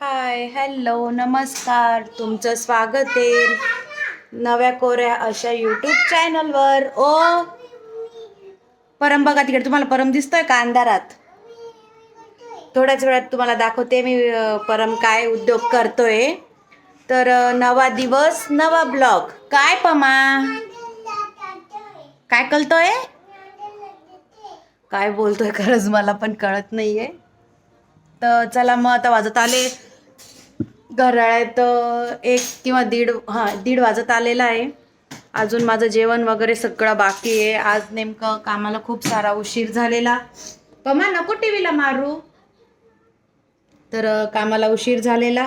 Hi hello नमस्कार. तुमचं स्वागत आहे नव्या कोऱ्या अशा यूट्यूब चॅनलवर ओ परम बघा तिकडे तुम्हाला परम दिसतोय का अंधारात? थोड्याच वेळात तुम्हाला दाखवते मी परम काय उद्योग करतोय. तर नवा दिवस नवा ब्लॉग. काय पमा? काय कळतोय? काय बोलतोय खरंच मला पण कळत नाहीये. तर चला मग आता वाजत आले. घराळ्यात एक किंवा दीड हां दीड वाजत आलेला आहे. अजून माझं जेवण वगैरे सगळं बाकी आहे. आज नेमकं कामाला खूप सारा उशीर झालेला. पमा नको टी व्हीला मारू. तर कामाला उशीर झालेला.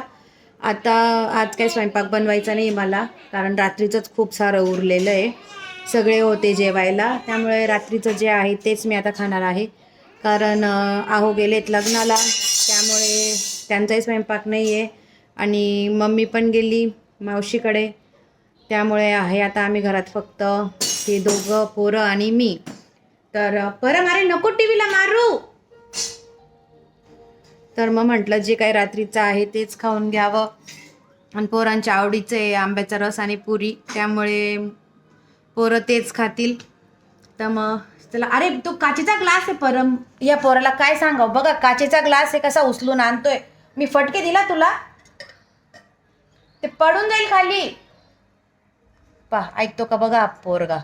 आता आज काही स्वयंपाक बनवायचा नाही मला कारण रात्रीचंच खूप सारं उरलेलं आहे. सगळे होते जेवायला. त्यामुळे रात्रीचं जे आहे तेच मी आता खाणार आहे. कारण आहो गेलेत लग्नाला. त्यामुळे त्यांचाही स्वयंपाक नाही आहे आणि मम्मी पण गेली मावशीकडे. त्यामुळे आहे आता आम्ही घरात फक्त हे दोघं पोरं आणि मी. तर परम अरे नको टी व्हीला मारू. तर मग म्हटलं जे काही रात्रीचं आहे तेच खाऊन घ्यावं. आणि पोरांच्या आवडीचं आहे आंब्याचा रस आणि पुरी. त्यामुळे पोरं तेच खातील. तर मग चला अरे तो काचेचा ग्लास आहे परम या पोराला काय सांगावं? बघा काचेचा ग्लास आहे कसा उचलून आणतोय. मी फटके दिला तुला. ते पडून जाईल खाली. पा ऐकतो का बघा पोरगा.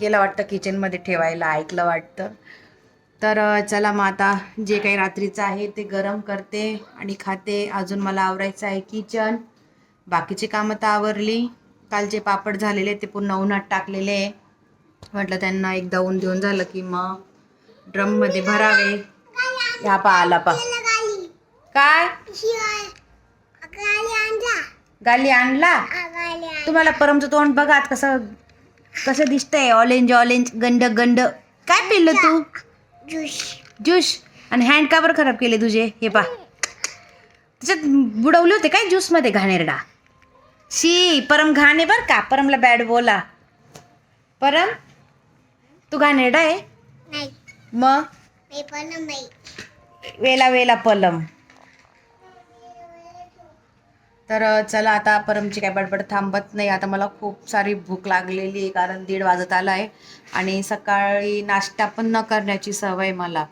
गेला वाटतं किचनमध्ये ठेवायला ऐकलं वाटतं. तर चला मग आता जे काही रात्रीचं आहे ते गरम करते आणि खाते. अजून मला आवरायचं आहे किचन बाकीची कामं तर आवरली. कालचे पापड झालेले ते पुन्हा उन्हात टाकलेले. म्हटलं त्यांना एकदा ऊन देऊन झालं की मग ड्रममध्ये भरावे. ह्या पा आला पा. काय? गाली आणला? तुम्हाला परमचं तोंड बघा कसं कसं दिसतंय. ऑरेंज ऑरेंज गंड गंड. काय पिल्लं तू? ज्यूस आणि हँड का बरं खराब केले तुझे? हे पा. त्याच्यात बुडवले होते काय ज्यूसमध्ये घाणेरडा? शी परम घाणे बर का? परमला बॅड बोला. परम तू घाणेरडा आहे? मग? वेला वेला पलम. तर चला आता परमची काय बडबड थांबत नाही. आता मला खूप सारी भूक लागलेली आहे कारण दीड वाजत आला आहे आणि सकाळी नाश्ता पण न करण्याची सवय मला.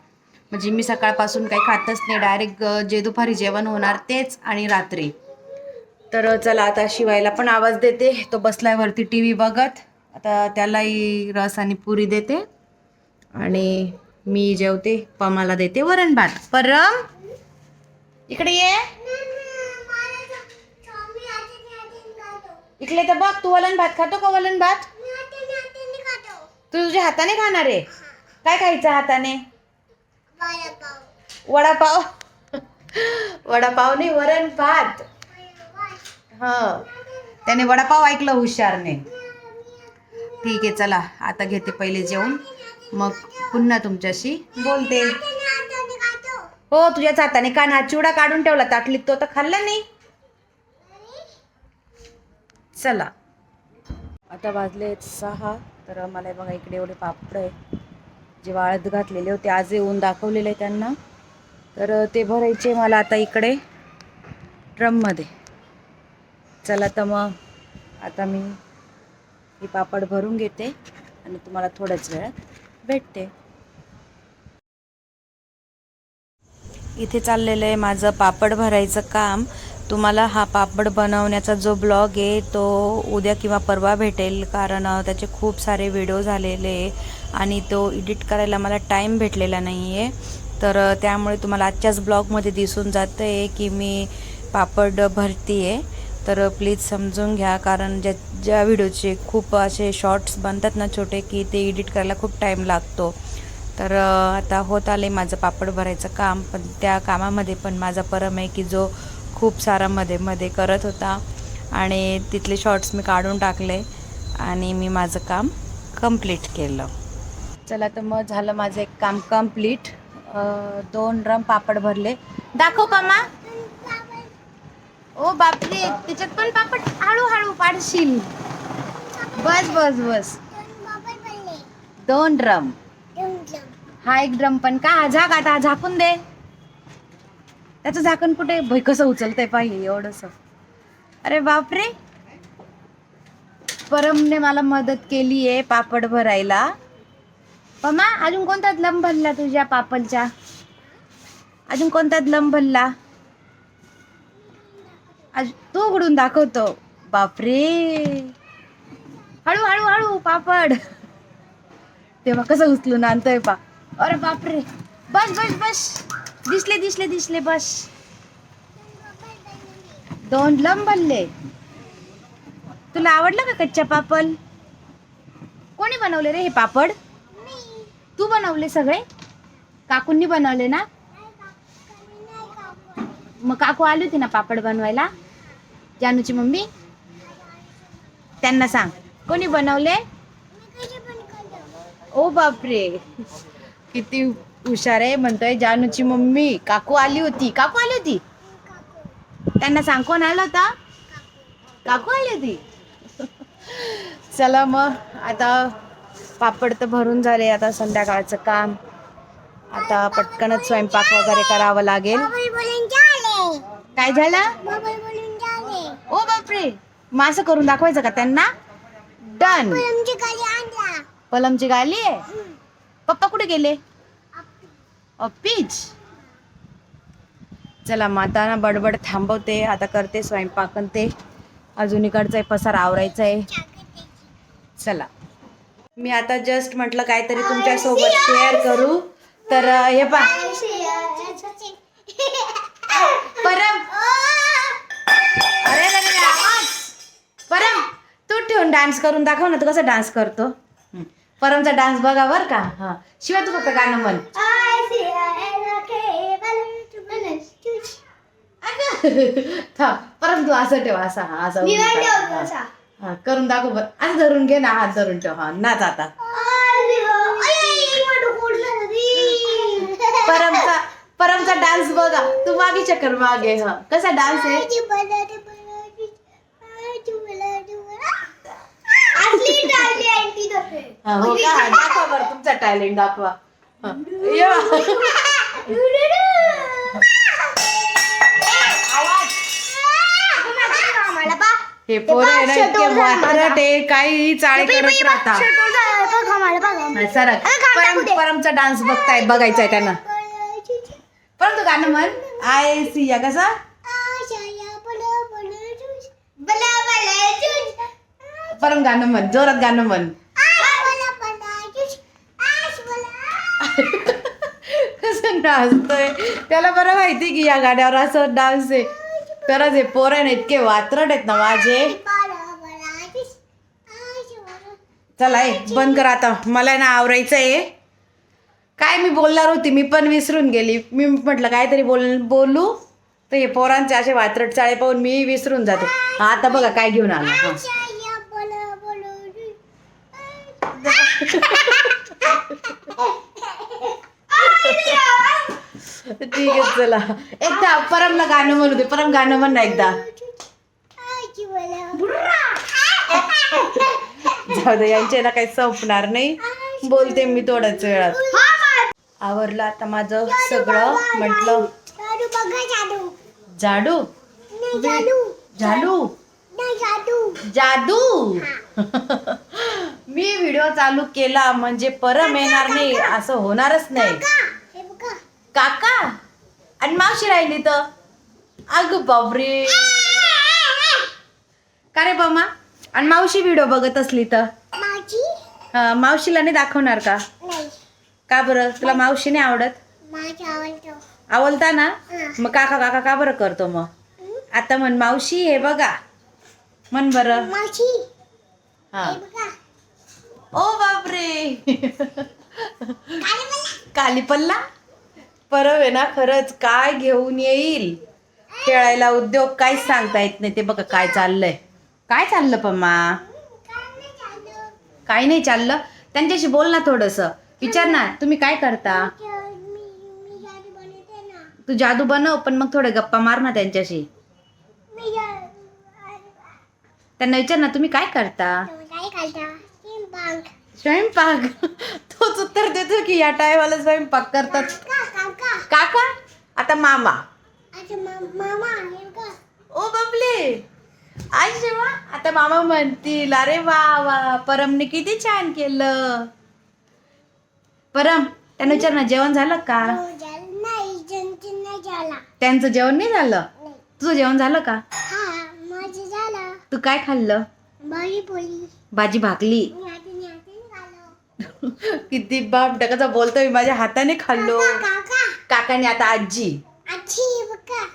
म्हणजे मी सकाळपासून काही खातच नाही. डायरेक्ट जे दुपारी जेवण होणार तेच आणि रात्री. तर चला आता शिवायला पण आवाज देते. तो बसल्यावरती वरती टी व्ही बघत. आता त्यालाही रस आणि पुरी देते. आणि मी जेवते. पमाला देते. वरण भात. परम इकडे ये. इकडे तर बघ तू वलन भात खातो का वलन भात? तू तुझ्या हाताने खाणार आहे? काय खायचं हाताने? वडापाव. वडापाव? नाही वरण भात. ह. त्याने वडापाव ऐकलं हुशारने. ठीक आहे चला आता घेते पहिले जेवण. मग पुन्हा तुमच्याशी बोलते. हो तुझ्याच हाताने कान हा चिवडा काढून ठेवला ताटलीत तो तर खाल्ला नाही. चला. आता वाजले आहेत सहा तर मला बघा इकडे एवढे पापड आहे. जे वाळत घातलेले होते आज येऊन दाखवलेले आहे त्यांना. तर ते भरायचे मला आता इकडे ड्रममध्ये चला तर मग आता मी हे पापड भरून घेते आणि तुम्हाला थोड्याच वेळात भेटते. इथे चाललेलं आहे माझं पापड भरायचं काम. तुम्हाला हा पापड बनवण्याचा जो ब्लॉग आहे तो उद्या किंवा परवा भेटेल कारण त्याचे खूप सारे व्हिडिओ झालेले आणि तो एडिट करायला मला टाईम भेटलेला नाही आहे तर त्यामुळे तुम्हाला आजच्याच ब्लॉगमध्ये दिसून जातं आहे की मी पापड भरती आहे तर प्लीज समजून घ्या कारण ज्या ज्या व्हिडिओचे खूप असे शॉर्ट्स बनतात ना छोटे की ते एडिट करायला खूप टाईम लागतो. तर आता होत आले माझं पापड भरायचं काम पण त्या कामामध्ये पण माझा परम आहे की जो खूप सारा मध्ये मध्ये करत होता. आणि तिथले शॉर्ट्स मी काढून टाकले आणि मी माझं काम कंप्लीट केलं. चला तर मग झालं माझं एक काम कंप्लीट दोन ड्रम पापड भरले. दाखव का मा ओ बापरे त्याच्यात पण पापड हळूहळू पाडशील. बस बस बस. दोन ड्रम. हा एक ड्रम पण का? हा झाक आता झाकून दे. त्याचं झाकण कुठे? भय कसं उचलतंय पाहिजे एवढस. अरे बापरे! परमने मला मदत केली आहे पापड भरायला. पमा अजून कोणता लंब भरला तुझ्या पापडच्या? अजून कोणता लंब भरला? अज- तू उघडून दाखवतो. बापरे! हळू हळू हळू पापड. तेव्हा कसं उचलून आणतोय पा अरे बापरे! बस बस बस. दिसले दिसले दिसले बस. दोन लंब भरले तुला आवडलं का कच्च्या पापड? कोणी बनवले रे हे पापड? तू बनवले सगळे? काकूंनी बनवले ना? मग काकू आली होती ना पापड बनवायला? जानूची मम्मी? त्यांना सांग. कोणी बनवले? ओ बापरे. किती हुशार आहे म्हणतोय जानूची मम्मी काकू आली होती. काकू आली होती? त्यांना सांग कोण आला होता. काकू आली होती? चला मग आता पापड तर भरून झाले आता संध्याकाळचं काम. आता पटकनच स्वयंपाक वगैरे करावं लागेल. काय झालं? ओ बापरे मग असं करून दाखवायचं का त्यांना? डन पलमची गाली आहे पप्पा कुठे गेले? पीच चला माताना बडबड थांबवते. आता करते स्वयंपाक ते. अजून इकडचा आहे पसार आवरायचा आहे चला. मी आता जस्ट म्हटलं काहीतरी तुमच्यासोबत शेअर करू. तर हे पा परम. अरे परम तू ठेवून डान्स करून दाखव ना तू कसा डान्स करतो? परमचा डान्स बघा बर का. हा. शिवाय तू फक्त गाणं म्हण. थांब परम तू असं ठेव असा हा असा उलटा. हा. हा करून दाखव बर. असं धरून घे ना हात धरून ठेव. हा नाच आता. परमचा परमचा डान्स बघा. तू मागे चक्कर मागे हा. कसा डान्स आहे? हा, हो का? हा, दाखवा बरं तुमचा टॅलेंट दाखवा. हा. ये. हे पोरं आहे ना इतके वात्रट आहे काही चाळे करत राहता. सरक. परम परमचा डान्स बघताय बघायचा त्यांना. परम तू गाणं म्हण. आय सिया कसा? परम गाणं म्हण जोरात गाणं म्हण. कसं नाचतोय. त्याला बरं माहिती की या गाड्यावर असं डान्स आहे. खरंच हे पोरं आहे ना इतके वात्रट आहेत ना माझे. चला ए बंद कर आता. मला ना आवरायचं आहे काय मी बोलणार होती मी पण विसरून गेली. मी म्हटलं काहीतरी बोल बोलू. तर हे पोरांचे असे वात्रट चाळे पाहून मी विसरून जाते. आता बघा काय घेऊन आला. हा. ठीक आहे चला. एकदा परमला गाणं म्हणू दे. परम गाणं म्हण ना एकदा. जाऊ दे यांचे ना काही संपणार नाही. बोलते मी थोड्याच वेळात. आवरलं आता माझं सगळं म्हटलं. जाडू? झाडू जादू? मी व्हिडिओ चालू केला म्हणजे परम येणार नाही असं होणारच नाही. काका आणि मावशी राहिली तर? अग बापरे. का रे बामा? आणि मावशी व्हिडिओ बघत असली तर? हा, मावशीला नाही दाखवणार का? का बरं? तुला मावशी नाही आवडत? आवडता. ना? मग काका काका का बरं करतो मग? आता म्हण मावशी हे बघा. म्हण बरं. हा. ओ बापरे. काली पल्ला? परव आहे ना खरंच काय घेऊन येईल? खेळायला उद्योग काहीच सांगता येत नाही. ते बघा काय चाललंय. काय चाललं पम्मा? काही नाही चाललं. त्यांच्याशी बोल ना थोडस. विचार ना तुम्ही काय करता? तू जादू बनव पण मग थोडे गप्पा मार ना त्यांच्याशी. त्यांना विचार ना तुम्ही काय करता? स्वयंपाक. तोच उत्तर देतो की या टायमाला स्वयंपाक करतात. काका आता मामा. आता मा- मामा आहे का? ओ बापले आज जेव्हा आता मामा म्हणतील अरे वा वा परमने किती छान केलं. परम त्यानं विचार ना जेवण झालं का? हो झालं. नाही जंतू नाही झाला. त्यांचं जेवण नाही झालं? नाही. तुझं जेवण झालं का? हा माझं झालं. तू काय खाल्लं? बरी भाजी भाकली मी खाल्लो. किती बाप डकाचा बोलतोय माझ्या हाताने खाल्लो. काका काकाने आता आजी. आजी बघा.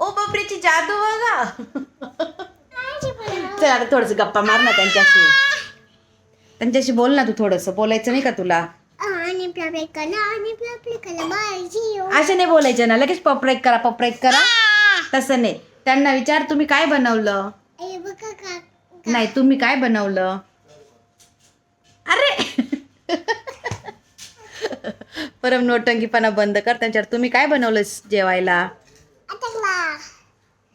ओ बापरेची जादू बघा. चल आता थोडस गप्पा मार ना त्यांच्याशी. त्यांच्याशी बोल ना तू थोडस. बोलायचं नाही का तुला? असे नाही बोलायचं ना. लगेच पपरेक करा पपरेक करा. तसं नाही. त्यांना विचार तुम्ही काय बनवलं? नाही तुम्ही काय बनवलं? अरे! परम नोटंकीपणा बंद कर. त्यांच्यावर तुम्ही काय बनवलं जेवायला?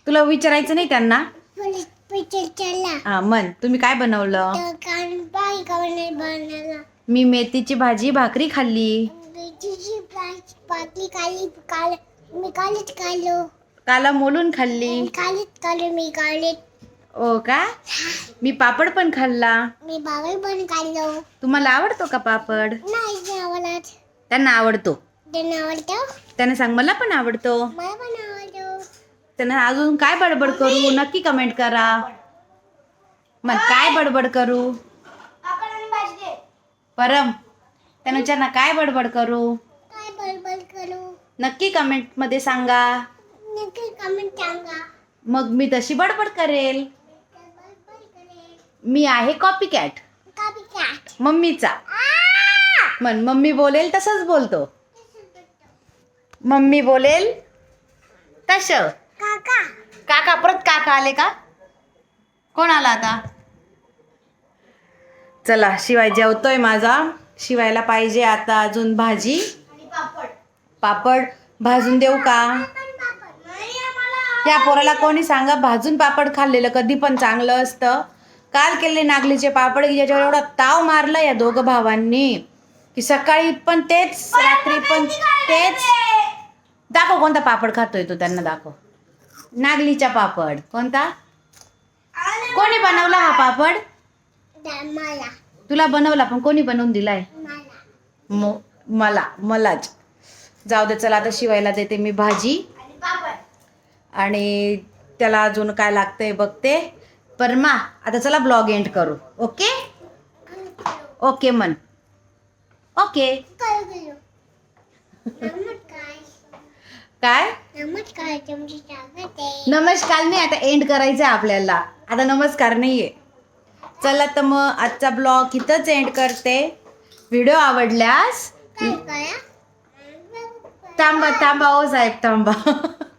तुला विचारायचं नाही त्यांना? हा मन तुम्ही काय बनवलं? मी मेथीची भाजी भाकरी खाल्ली. काली काल मी कालीच काढलो काला मोलून खाल्ली. ओ का? मी पापड पण खाल्ला. मी बागल पण काढलो तुम्हाला आवडतो का पापड? नाही आवडत. त्यांना आवडतो. त्यांना आवडतं? त्यांना सांग मला पण आवडतो. मला पण आवडतो. त्यांना अजून काय बडबड करू? नक्की कमेंट करा. मग काय? बडबड करू? परम त्यांना विचार ना काय बडबड करू? काय बडबड करू? नक्की कमेंटमध्ये सांगा. नक्की कमेंट सांगा. मग मी तशी बडबड करेल. काय बडबड करेल. मी आहे कॉपी कॅट कॉपी कॅट मम्मीचा मन मम्मी बोलेल तसंच बोलतो. मम्मी बोलेल तस. काका. काका परत काका आले का? कोण आला आता? चला शिवाय जेवतोय माझा. शिवायला पाहिजे आता अजून भाजी. पापड. भाजून देऊ का? त्या पोराला कोणी सांगा भाजून पापड खाल्लेलं कधी पण चांगलं असतं. काल केलेले नागलीचे पापड की ज्याच्यावर एवढा ताव मारला या दोघं भावांनी. की सकाळी पण तेच रात्री पण तेच. दाखव कोणता पापड खातोय तो त्यांना दाखव. नागलीचा पापड. कोणता? कोणी बनवला हा पापड? तुला बनवला पण कोणी बनवून दिलाय? मला. मलाच. जाऊ दे चला आता शिवायला देते मी भाजी. आणि त्याला अजून काय लागतंय बघते. परमा आता चला ब्लॉग एंड करू. ओके? ओके मन ओके. काय? करू नमस्कार काय नमस्कार तुमची स्वागत आहे नमस्कार नाही आता एंड करायचं आहे आपल्याला. आता नमस्कार नाही आहे चला तर मग आजचा ब्लॉग इथंच एंड करते. व्हिडिओ आवडल्यास काय करा? थांबा थांबा ओ साहेब थांबा.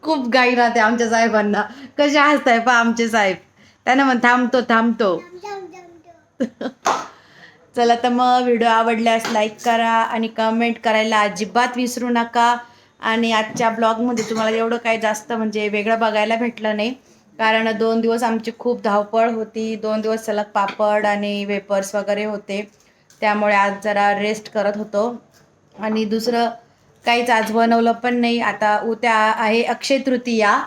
खूप गाई राहते आमच्या साहेबांना. कसे हसताय पा आमचे साहेब. त्यांना म्हण थांबतो थांबतो. चला तर मग व्हिडिओ आवडल्यास लाईक करा आणि कमेंट करायला अजिबात विसरू नका. आणि आजच्या ब्लॉगमध्ये तुम्हाला एवढं काही जास्त म्हणजे वेगळं बघायला भेटलं नाही. कारण दोन दिवस आमची खूप धावपळ होती. दोन दिवस सलग पापड आणि वेपर्स वगैरे होते. त्यामुळे आज जरा रेस्ट करत होतो. आणि दुसरं काहीच आज बनवलं पण नाही. आता उद्या आहे अक्षय तृतीया.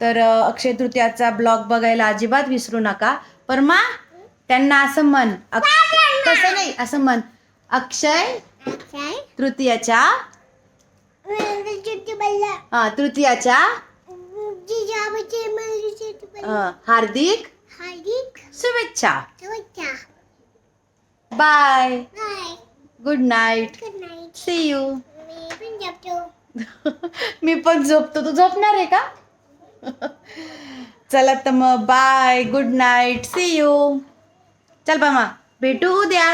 तर अक्षय तृतीयाचा ब्लॉग बघायला अजिबात विसरू नका. पण मा त्यांना असं म्हण अक्ष- तसं नाही असं म्हण. अक्षय तृतीयाच्या? हा, तृतीयाच्या? अ, हार्दिक? हार्दिक? शुभेच्छा. Bye. Bye. Good night good night see you मी पण जपतो मी पण झोपतो. तू झोपणार आहे का? चला तर मग bye. Good night see you चल बामा भेटू उद्या.